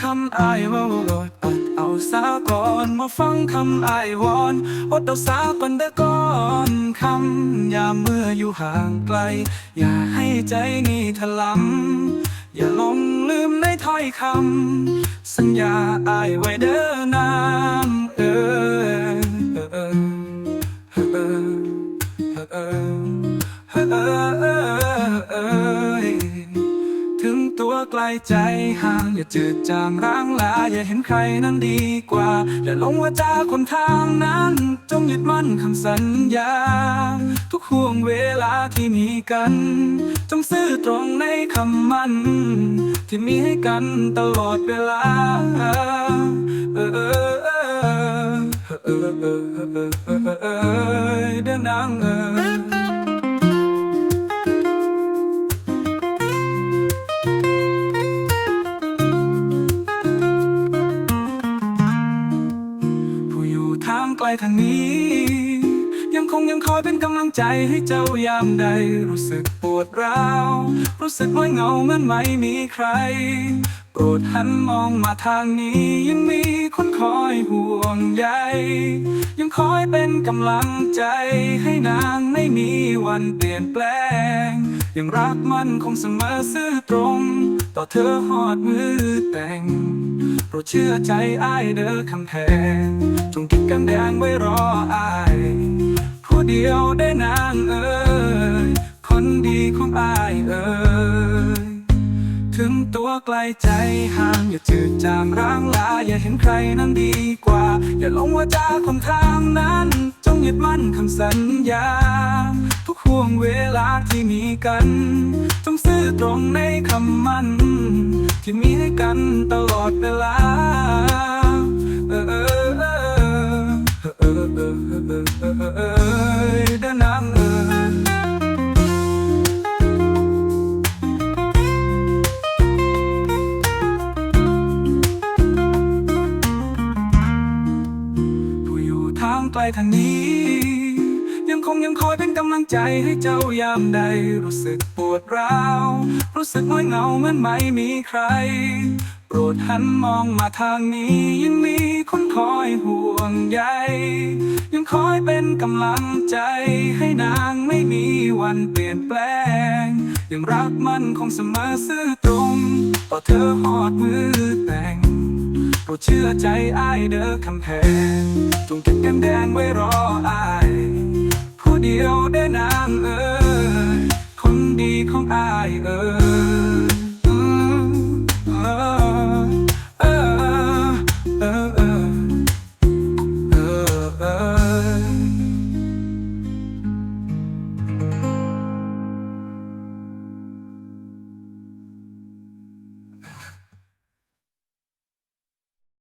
คำอายวอลดดเอาสาก่อนมาฟังคำอายวอนอดเอาสาปันเดก่อนคำยามเมื่ออยู่ห่างไกล อย่าให้ใจนี้ถลำอย่าลงลืมในถ้อยคำสัญญาอายไว้เดินนางเออเออเออเออเออ ไกลใจห่างอย่าจืดจางร้างลาอย่าเห็นใครนั้นดีกว่าอย่าลงว่าจาคนทางนั้น จงยึดมั่นคำสัญญา ทุกห่วงเวลาที่มีกัน จงซื่อตรงในคำมั่น ที่มีให้กันตลอดเวลาเออเออเออเออเออเออเออเออเออเออเออเออ ทางไกลทางนี้ ยังคงยังคอยเป็นกำลังใจให้เจ้ายามใด รู้สึกปวดร้าว รู้สึกน้อยเหงาเหมือนไม่มีใคร โปรดหันมองมาทางนี้ ยังมีคนคอยห่วงใยยังคอยเป็นกำลังใจให้นางไม่มีวันเปลี่ยนแปลง ยังรักมันคงเสมอซื่อตรง ต่อเธอหอดมือแต่งโปรดเชื่อใจอ้ายเด้อคำแพงจงกินกันแดงไว้รออ้ายผู้เดียวได้นางเอ้ยคนดีของอ้ายเอ้ยถึงตัวไกลใจห่างอย่าจืดจางร้างลา อย่าเห็นใครนั้นดีกว่า อย่าหลงว่าจาคนทางนั้น จงยึดมั่นคำสัญญา ช่วงเวลาที่มีกัน ต้องซื่อตรงในคำมั่นที่มีให้กันตลอดเวลาเออเออเออเออเออเออเออเออเออทางนี้ ยังคงยังคอยเป็นกำลังใจให้เจ้ายามใด รู้สึกปวดร้าว รู้สึกน้อยเหงาเหมือนไม่มีใคร โปรดหันมองมาทางนี้ยังมีคนคอยห่วงใยยังคอยเป็นกำลังใจ ให้นางไม่มีวันเปลี่ยนแปลง ยังรักมันคงเสมอซื่อตรงต่อเธอหอดมือแต่งโปรดเชื่อใจอ้ายเด้อคำแพงจงเก็บแก้มแดงไว้รออ้าย